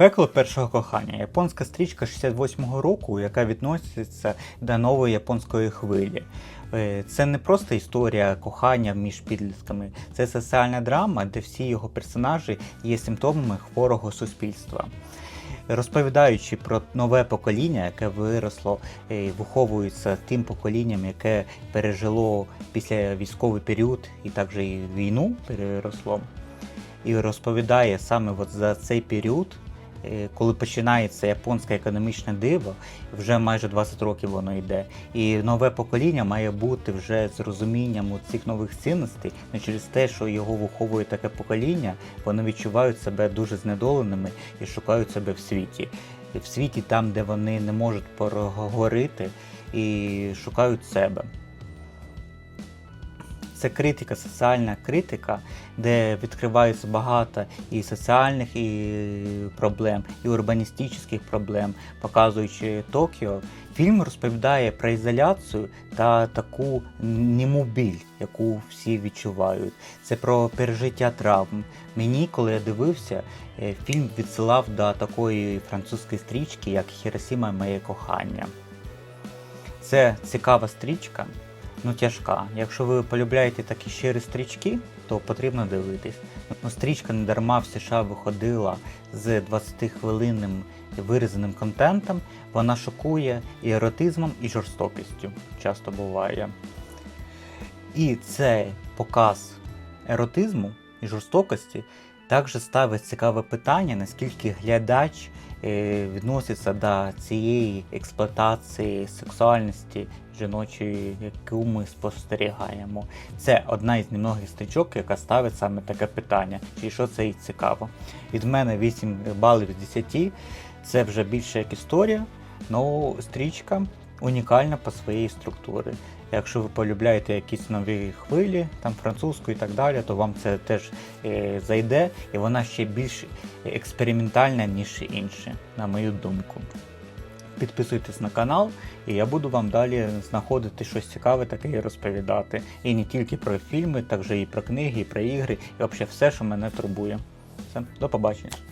Пекло першого кохання японська стрічка 68-го року, яка відноситься до нової японської хвилі. Е, Це не просто історія кохання між підлітками, це соціальна драма, де всі його персонажі є симптомами хворого суспільства. Розповідаючи про нове покоління, яке виросло і виховується тим поколінням, яке пережило після військовий період і також і війну переросло, і розповідає саме от за цей період, е, коли починається японське економічне диво, вже майже 20 років воно йде. І нове покоління має бути вже з розумінням цих нових цінностей, не через те, що його виховує таке покоління, вони відчувають себе дуже знедоленими і шукають себе в світі. В світі там, де вони не можуть проговорити і шукають себе. Це критика, соціальна критика, де відкривається багато і соціальних і проблем, і урбаністичних проблем, показуючи Токіо. Фільм розповідає про ізоляцію та таку німу біль, яку всі відчувають. Це про пережиття травм. Мені, коли я дивився, е, фільм відсилав до такої французької стрічки, як Хіросіма моє кохання. Це цікава стрічка, ну тяжка. Якщо ви полюбляєте такі щирі стрічки, то потрібно дивитись. Ну, стрічка не дарма в США виходила з 20-хвилинним вирізаним контентом. Вона шокує і еротизмом, і жорстокістю. Часто буває. І цей показ еротизму і жорстокості також ставить цікаве питання, наскільки глядач е, відноситься до цієї експлуатації сексуальності жіночої, яку ми спостерігаємо. Це одна із немногих стрічок, яка ставить саме таке питання, чи що це і цікаво. Від мене 8 балів з 10. Це вже більше як історія, але стрічка унікальна по своїй структурі. Якщо ви полюбляєте якісь нові хвилі, там французьку і так далі, то вам це теж е, зайде, і вона ще більш експериментальна, ніж інші, на мою думку. Підписуйтесь на канал, і я буду вам далі знаходити щось цікаве таке і розповідати. І не тільки про фільми, також і про книги, і про ігри, і взагалі все, що мене турбує. Все, до побачення.